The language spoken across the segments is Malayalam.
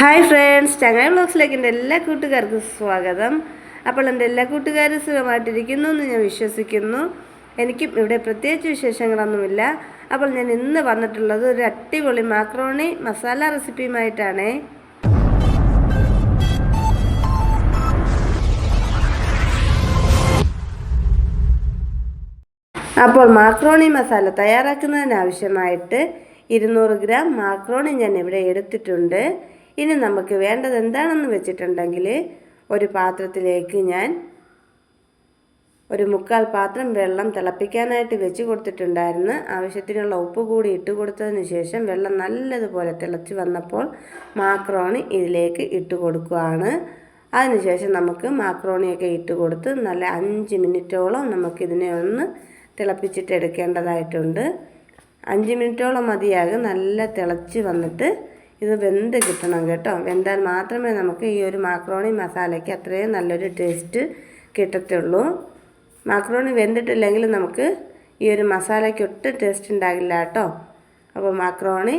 ഹായ് ഫ്രണ്ട്സ് ചങ്ങായ ബ്ലോഗ്സിലേക്ക് എന്റെ എല്ലാ കൂട്ടുകാർക്കും സ്വാഗതം. അപ്പോൾ എന്റെ എല്ലാ കൂട്ടുകാരും സുഖമായിട്ടിരിക്കുന്നു എന്ന് ഞാൻ വിശ്വസിക്കുന്നു. എനിക്കും ഇവിടെ പ്രത്യേകിച്ച് വിശേഷങ്ങളൊന്നുമില്ല. അപ്പോൾ ഞാൻ ഇന്ന് വന്നിട്ടുള്ളത് ഒരു അടിപൊളി മാക്രോണി മസാല റെസിപ്പിയുമായിട്ടാണ് അപ്പോൾ മാക്രോണി മസാല തയ്യാറാക്കുന്നതിനാവശ്യമായിട്ട് ഇരുന്നൂറ് ഗ്രാം മാക്രോണി ഞാൻ ഇവിടെ എടുത്തിട്ടുണ്ട്. ഇനി നമുക്ക് വേണ്ടത് എന്താണെന്ന് വെച്ചിട്ടുണ്ടെങ്കിൽ ഒരു പാത്രത്തിലേക്ക് ഞാൻ ഒരു മുക്കാൽ പാത്രം വെള്ളം തിളപ്പിക്കാനായിട്ട് വെച്ച് കൊടുത്തിട്ടുണ്ടായിരുന്നു. ആവശ്യത്തിനുള്ള ഉപ്പ് കൂടി ഇട്ട് കൊടുത്തതിന് ശേഷം വെള്ളം നല്ലതുപോലെ തിളച്ച് വന്നപ്പോൾ മാക്രോണി ഇതിലേക്ക് ഇട്ട് കൊടുക്കുകയാണ്. അതിനുശേഷം നമുക്ക് മാക്രോണിയൊക്കെ ഇട്ട് കൊടുത്ത് നല്ല അഞ്ച് മിനിറ്റോളം നമുക്കിതിനെ ഒന്ന് തിളപ്പിച്ചിട്ട് എടുക്കേണ്ടതായിട്ടുണ്ട്. അഞ്ച് മിനിറ്റോളം മതിയാകും. നല്ല തിളച്ച് വന്നിട്ട് ഇത് വെന്ത് കിട്ടണം കേട്ടോ. വെന്താൽ മാത്രമേ നമുക്ക് ഈ ഒരു മാക്രോണി മസാലയ്ക്ക് അത്രയും നല്ലൊരു ടേസ്റ്റ് കിട്ടത്തുള്ളൂ. മാക്രോണി വെന്തിട്ടില്ലെങ്കിൽ നമുക്ക് ഈ ഒരു മസാലയ്ക്ക് ഒട്ടും ടേസ്റ്റ് ഉണ്ടാകില്ല കേട്ടോ. അപ്പോൾ മാക്രോണി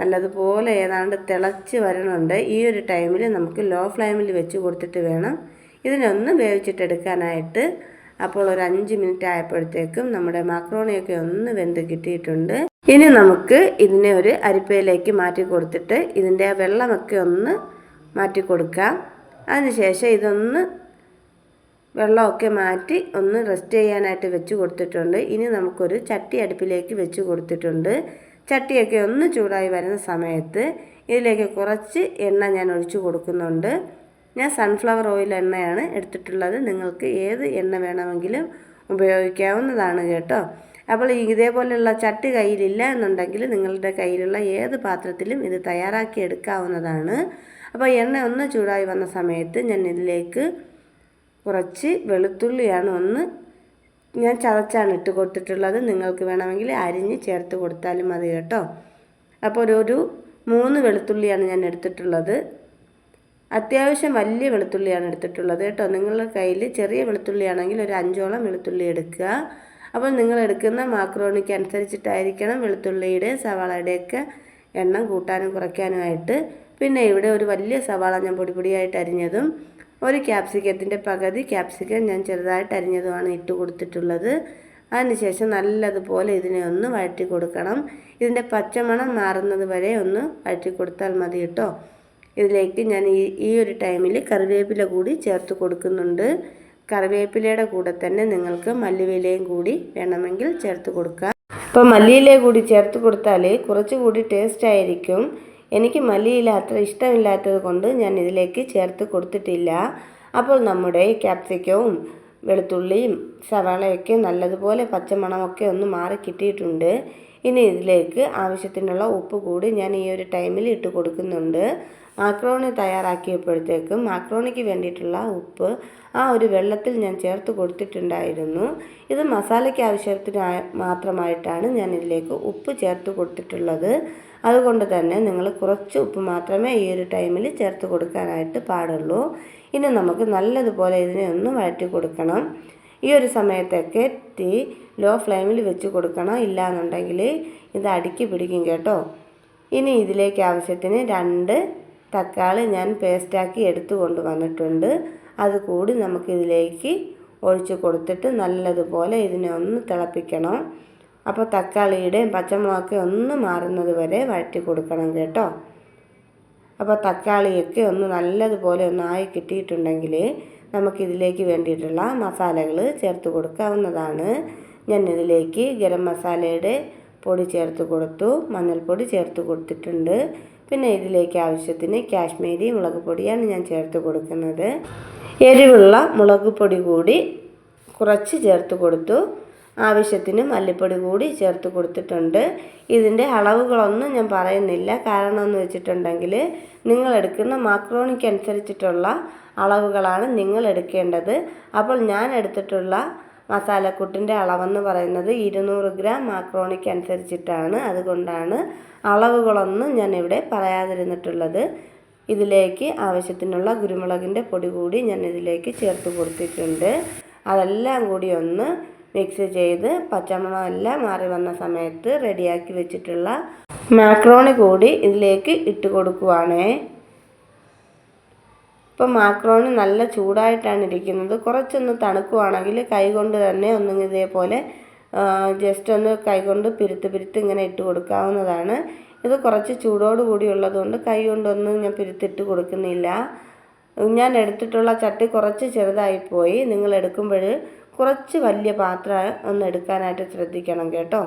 നല്ലതുപോലെ ഏതാണ്ട് തിളച്ച് വരണുണ്ട്. ഈ ഒരു ടൈമിൽ നമുക്ക് ലോ ഫ്ലെയിമിൽ വെച്ച് കൊടുത്തിട്ട് വേണം. ഇതിനൊന്ന് വേവിച്ചിട്ടെടുക്കാനായിട്ട് അപ്പോൾ ഒരു അഞ്ച് മിനിറ്റ് ആയപ്പോഴത്തേക്കും നമ്മുടെ മാക്രോണിയൊക്കെ ഒന്ന് വെന്ത് കിട്ടിയിട്ടുണ്ട്. ഇനി നമുക്ക് ഇതിനെ ഒരു അരിപ്പയിലേക്ക് മാറ്റി കൊടുത്തിട്ട് ഇതിന്റെ ആ വെള്ളമൊക്കെ ഒന്ന് മാറ്റി കൊടുക്കാം അതിനുശേഷം ഇതൊന്ന് വെള്ളമൊക്കെ മാറ്റി ഒന്ന് റെസ്റ്റ് ചെയ്യാനായിട്ട് വെച്ച് കൊടുത്തിട്ടുണ്ട്. ഇനി നമുക്കൊരു ചട്ടി അടുപ്പിലേക്ക് വെച്ച് കൊടുത്തിട്ടുണ്ട്. ചട്ടിയൊക്കെ ഒന്ന് ചൂടായി വരുന്ന സമയത്ത് ഇതിലേക്ക് കുറച്ച് എണ്ണ ഞാൻ ഒഴിച്ചു കൊടുക്കുന്നുണ്ട്. ഞാൻ സൺഫ്ലവർ ഓയിൽ എണ്ണയാണ് എടുത്തിട്ടുള്ളത്. നിങ്ങൾക്ക് ഏത് എണ്ണ വേണമെങ്കിലും ഉപയോഗിക്കാവുന്നതാണ് കേട്ടോ. അപ്പോൾ ഇതേപോലെയുള്ള ചട്ടി കയ്യിലില്ല എന്നുണ്ടെങ്കിൽ നിങ്ങളുടെ കയ്യിലുള്ള ഏത് പാത്രത്തിലും ഇത് തയ്യാറാക്കി എടുക്കാവുന്നതാണ്. അപ്പോൾ എണ്ണ ഒന്ന് ചൂടായി വന്ന സമയത്ത് ഞാൻ ഇതിലേക്ക് കുറച്ച് വെളുത്തുള്ളിയാണ് ഒന്ന് ഞാൻ ചതച്ചാണ് ഇട്ട് കൊടുത്തിട്ടുള്ളത്. നിങ്ങൾക്ക് വേണമെങ്കിൽ അരിഞ്ഞ് ചേർത്ത് കൊടുത്താലും മതി കേട്ടോ. അപ്പോൾ ഒരു ഒരു മൂന്ന് വെളുത്തുള്ളിയാണ് ഞാൻ എടുത്തിട്ടുള്ളത്. അത്യാവശ്യം വലിയ വെളുത്തുള്ളിയാണ് എടുത്തിട്ടുള്ളത് കേട്ടോ. നിങ്ങളുടെ കയ്യിൽ ചെറിയ വെളുത്തുള്ളിയാണെങ്കിൽ ഒരു അഞ്ചോളം വെളുത്തുള്ളി എടുക്കുക. അപ്പോൾ നിങ്ങൾ എടുക്കുന്ന മാക്രോണിക്ക് അനുസരിച്ചിട്ടായിരിക്കണം വെളുത്തുള്ളിയുടെ സവാളയുടെയൊക്കെ എണ്ണം കൂട്ടാനും കുറയ്ക്കാനുമായിട്ട്. പിന്നെ ഇവിടെ ഒരു വലിയ സവാള ഞാൻ പൊടിപൊടിയായിട്ട് അരിഞ്ഞതും ഒരു ക്യാപ്സിക്കത്തിന്റെ പകുതി ക്യാപ്സിക്കം ഞാൻ ചെറുതായിട്ട് അരിഞ്ഞതുമാണ് ഇട്ട് കൊടുത്തിട്ടുള്ളത്. അതിനുശേഷം നല്ലതുപോലെ ഇതിനെ ഒന്ന് വഴറ്റി കൊടുക്കണം. ഇതിന്റെ പച്ചമണം മാറുന്നത് വരെ ഒന്ന് വഴറ്റി കൊടുത്താൽ മതി കേട്ടോ. ഇതിലേക്ക് ഞാൻ ഈ ഈ ഒരു ടൈമിൽ കറിവേപ്പില കൂടി ചേർത്ത് കൊടുക്കുന്നുണ്ട്. കറിവേപ്പിലയുടെ കൂടെ തന്നെ നിങ്ങൾക്ക് മല്ലിവിലയും കൂടി വേണമെങ്കിൽ ചേർത്ത് കൊടുക്കാം. ഇപ്പോൾ മല്ലിയില കൂടി ചേർത്ത് കൊടുത്താൽ കുറച്ചുകൂടി ടേസ്റ്റ് ആയിരിക്കും. എനിക്ക് മല്ലിയില അത്ര ഇഷ്ടമില്ലാത്തത് കൊണ്ട് ഞാൻ ഇതിലേക്ക് ചേർത്ത് കൊടുത്തിട്ടില്ല. അപ്പോൾ നമ്മുടെ ക്യാപ്സിക്കവും വെളുത്തുള്ളിയും സവാളയൊക്കെ നല്ലതുപോലെ പച്ചമണമൊക്കെ ഒന്ന് മാറി കിട്ടിയിട്ടുണ്ട്. ഇനി ഇതിലേക്ക് ആവശ്യത്തിനുള്ള ഉപ്പ് കൂടി ഞാൻ ഈ ഒരു ടൈമിൽ ഇട്ട് കൊടുക്കുന്നുണ്ട്. മാക്രോണി തയ്യാറാക്കിയപ്പോഴത്തേക്കും മാക്രോണിക്ക് വേണ്ടിയിട്ടുള്ള ഉപ്പ് ആ ഒരു വെള്ളത്തിൽ ഞാൻ ചേർത്ത് കൊടുത്തിട്ടുണ്ടായിരുന്നു. ഇത് മസാലയ്ക്ക് ആവശ്യത്തിന് മാത്രമായിട്ടാണ് ഞാൻ ഇതിലേക്ക് ഉപ്പ് ചേർത്ത് കൊടുത്തിട്ടുള്ളത്. അതുകൊണ്ട് തന്നെ നിങ്ങൾ കുറച്ച് ഉപ്പ് മാത്രമേ ഈ ഒരു ടൈമിൽ ചേർത്ത് കൊടുക്കാനായിട്ട് പാടുള്ളൂ. ഇനി നമുക്ക് നല്ലതുപോലെ ഇതിനെ ഒന്ന് വഴറ്റി കൊടുക്കണം. ഈ ഒരു സമയത്തൊക്കെ തീ ലോ ഫ്ലെയിമിൽ വെച്ച് കൊടുക്കണം. ഇല്ലാന്നുണ്ടെങ്കിൽ ഇത് അടുക്കി പിടിക്കും കേട്ടോ. ഇനി ഇതിലേക്ക് ആവശ്യത്തിന് രണ്ട് തക്കാളി ഞാൻ പേസ്റ്റാക്കി എടുത്തു കൊണ്ട് വന്നിട്ടുണ്ട്. അത് കൂടി നമുക്കിതിലേക്ക് ഒഴിച്ച് കൊടുത്തിട്ട് നല്ലതുപോലെ ഇതിനെ ഒന്ന് തിളപ്പിക്കണം. അപ്പോൾ തക്കാളിയുടെയും പച്ചമുളകൊക്കെ ഒന്ന് മാറുന്നത് വരെ വഴറ്റി കൊടുക്കണം കേട്ടോ. അപ്പോൾ തക്കാളിയൊക്കെ ഒന്ന് നല്ലതുപോലെ ഒന്ന് ആയി കിട്ടിയിട്ടുണ്ടെങ്കിൽ നമുക്കിതിലേക്ക് വേണ്ടിയിട്ടുള്ള മസാലകൾ ചേർത്ത് കൊടുക്കാവുന്നതാണ്. ഞാൻ ഇതിലേക്ക് ഗരം മസാലയുടെ പൊടി ചേർത്ത് കൊടുത്തു. മഞ്ഞൾപ്പൊടി ചേർത്ത് കൊടുത്തിട്ടുണ്ട്. പിന്നെ ഇതിലേക്ക് ആവശ്യത്തിന് കാശ്മീരി മുളക് പൊടിയാണ് ഞാൻ ചേർത്ത് കൊടുക്കുന്നത്. എരിവുള്ള മുളക് പൊടി കൂടി കുറച്ച് ചേർത്ത് കൊടുത്തു. ആവശ്യത്തിന് മല്ലിപ്പൊടി കൂടി ചേർത്ത് കൊടുത്തിട്ടുണ്ട്. ഇതിന്റെ അളവുകളൊന്നും ഞാൻ പറയുന്നില്ല. കാരണം എന്ന് വെച്ചിട്ടുണ്ടെങ്കിൽ നിങ്ങൾ എടുക്കുന്ന മാക്രോണിക്ക് അനുസരിച്ചിട്ടുള്ള അളവുകളാണ് നിങ്ങൾ എടുക്കേണ്ടത്. അപ്പോൾ ഞാൻ എടുത്തിട്ടുള്ള മസാലക്കൂട്ടിന്റെ അളവെന്ന് പറയുന്നത് ഇരുന്നൂറ് ഗ്രാം മാക്രോണിക്ക് അനുസരിച്ചിട്ടാണ്. അതുകൊണ്ടാണ് അളവുകളൊന്നും ഞാൻ ഇവിടെ പറയാതിരുന്നിട്ടുള്ളത്. ഇതിലേക്ക് ആവശ്യത്തിനുള്ള കുരുമുളകിന്റെ പൊടി കൂടി ഞാൻ ഇതിലേക്ക് ചേർത്ത് കൊടുത്തിട്ടുണ്ട്. അതെല്ലാം കൂടി ഒന്ന് മിക്സ് ചെയ്ത് പച്ചമണം എല്ലാം മാറി വന്ന സമയത്ത് റെഡിയാക്കി വെച്ചിട്ടുള്ള മാക്രോണി കൂടി ഇതിലേക്ക് ഇട്ട് കൊടുക്കുവാണ്. ഇപ്പം മാക്രോണി നല്ല ചൂടായിട്ടാണ് ഇരിക്കുന്നത്. കുറച്ചൊന്ന് തണുക്കുവാണെങ്കിൽ കൈകൊണ്ട് തന്നെ ഒന്നും ഇതേപോലെ ജസ്റ്റ് ഒന്ന് കൈകൊണ്ട് പിരുത്ത് പിരുത്ത് ഇങ്ങനെ ഇട്ട് കൊടുക്കാവുന്നതാണ്. ഇത് കുറച്ച് ചൂടോട് കൂടി ഉള്ളതുകൊണ്ട് കൈ കൊണ്ടൊന്നും ഞാൻ പിരുത്തിട്ട് കൊടുക്കുന്നില്ല. ഞാൻ എടുത്തിട്ടുള്ള ചട്ടി കുറച്ച് ചെറുതായിപ്പോയി നിങ്ങൾ എടുക്കുമ്പോൾ കുറച്ച് വലിയ പാത്രം ഒന്ന് എടുക്കാനായിട്ട് ശ്രദ്ധിക്കണം കേട്ടോ.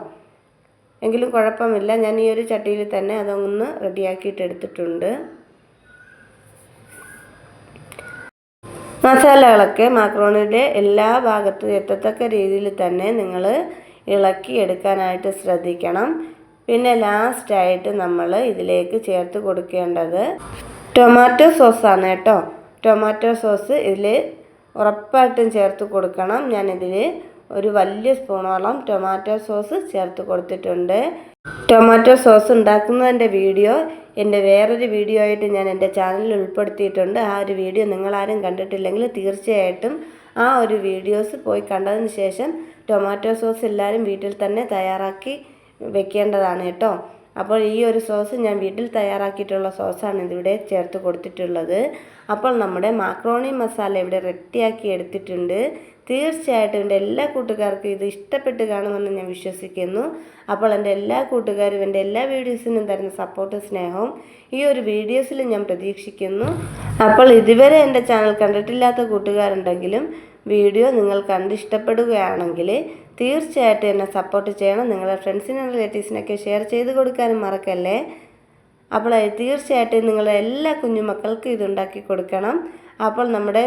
എങ്കിലും കുഴപ്പമില്ല. ഞാൻ ഈ ഒരു ചട്ടിയിൽ തന്നെ അതൊന്ന് റെഡിയാക്കിയിട്ട് എടുത്തിട്ടുണ്ട്. മസാലകളൊക്കെ മാക്രോണിയുടെ എല്ലാ ഭാഗത്തും എത്തത്തക്ക രീതിയിൽ തന്നെ നിങ്ങൾ ഇളക്കി എടുക്കാനായിട്ട് ശ്രദ്ധിക്കണം. പിന്നെ ലാസ്റ്റായിട്ട് നമ്മൾ ഇതിലേക്ക് ചേർത്ത് കൊടുക്കേണ്ടത് ടൊമാറ്റോ സോസാണ് കേട്ടോ. ടൊമാറ്റോ സോസ് ഇതിൽ ഉറപ്പായിട്ടും ചേർത്ത് കൊടുക്കണം. ഞാനിതിൽ ഒരു വലിയ സ്പൂണോളം ടൊമാറ്റോ സോസ് ചേർത്ത് കൊടുത്തിട്ടുണ്ട്. ടൊമാറ്റോ സോസ് ഉണ്ടാക്കുന്നതിന്റെ വീഡിയോ എന്റെ വേറൊരു വീഡിയോ ആയിട്ട് ഞാൻ എന്റെ ചാനലിൽ ഉൾപ്പെടുത്തിയിട്ടുണ്ട്. ആ ഒരു വീഡിയോ നിങ്ങളാരും കണ്ടിട്ടില്ലെങ്കിൽ തീർച്ചയായിട്ടും ആ ഒരു വീഡിയോസ് പോയി കണ്ടതിന് ശേഷം ടൊമാറ്റോ സോസ് എല്ലാവരും വീട്ടിൽ തന്നെ തയ്യാറാക്കി വെക്കേണ്ടതാണ് കേട്ടോ. അപ്പോൾ ഈ ഒരു സോസ് ഞാൻ വീട്ടിൽ തയ്യാറാക്കിയിട്ടുള്ള സോസാണ് ഇതിവിടെ ചേർത്ത് കൊടുത്തിട്ടുള്ളത്. അപ്പോൾ നമ്മുടെ മാക്രോണി മസാല ഇവിടെ റെഡിയാക്കി എടുത്തിട്ടുണ്ട്. തീർച്ചയായിട്ടും എന്റെ എല്ലാ കൂട്ടുകാർക്കും ഇത് ഇഷ്ടപ്പെട്ട് കാണുമെന്ന് ഞാൻ വിശ്വസിക്കുന്നു. അപ്പോൾ എന്റെ എല്ലാ കൂട്ടുകാരും എന്റെ എല്ലാ വീഡിയോസിനും തരുന്ന സപ്പോർട്ട് സ്നേഹവും ഈ ഒരു വീഡിയോസിൽ ഞാൻ പ്രതീക്ഷിക്കുന്നു. അപ്പോൾ ഇതുവരെ എന്റെ ചാനൽ കണ്ടിട്ടില്ലാത്ത കൂട്ടുകാരുണ്ടെങ്കിലും വീഡിയോ നിങ്ങൾ കണ്ടിഷ്ടപ്പെടുകയാണെങ്കിൽ തീർച്ചയായിട്ടും എന്നെ സപ്പോർട്ട് ചെയ്യണം. നിങ്ങളുടെ ഫ്രണ്ട്സിനും റിലേറ്റീവ്സിനൊക്കെ ഷെയർ ചെയ്ത് കൊടുക്കാനും മറക്കല്ലേ? അപ്പോൾ തീർച്ചയായിട്ടും നിങ്ങളുടെ എല്ലാ കുഞ്ഞുമക്കൾക്കും ഇതുണ്ടാക്കി കൊടുക്കണം. അപ്പോൾ നമ്മുടെ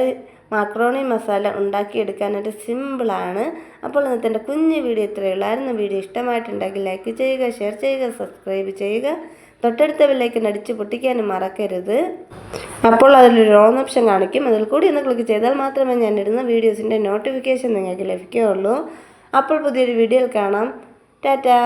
മാക്രോണി മസാല ഉണ്ടാക്കിയെടുക്കാനായിട്ട് സിമ്പിളാണ് അപ്പോൾ ഇന്നത്തെ എന്റെ കുഞ്ഞ് വീഡിയോ ഇത്രയേ ഉള്ളായിരുന്നു വീഡിയോ ഇഷ്ടമായിട്ടുണ്ടെങ്കിൽ ലൈക്ക് ചെയ്യുക ഷെയർ ചെയ്യുക സബ്സ്ക്രൈബ് ചെയ്യുക. തൊട്ടടുത്ത ബെല്ലൈക്കൻ അടിച്ച് പൊട്ടിക്കാനും മറക്കരുത്. അപ്പോൾ അതിലൊരു ഓൺ ഓപ്ഷൻ കാണിക്കും. അതിൽ കൂടി ഒന്ന് ക്ലിക്ക് ചെയ്താൽ മാത്രമേ ഞാൻ ഇടുന്ന വീഡിയോസിന്റെ നോട്ടിഫിക്കേഷൻ നിങ്ങൾക്ക് ലഭിക്കുകയുള്ളൂ. അപ്പോൾ പുതിയൊരു വീഡിയോയിൽ കാണാം. ടാറ്റാ!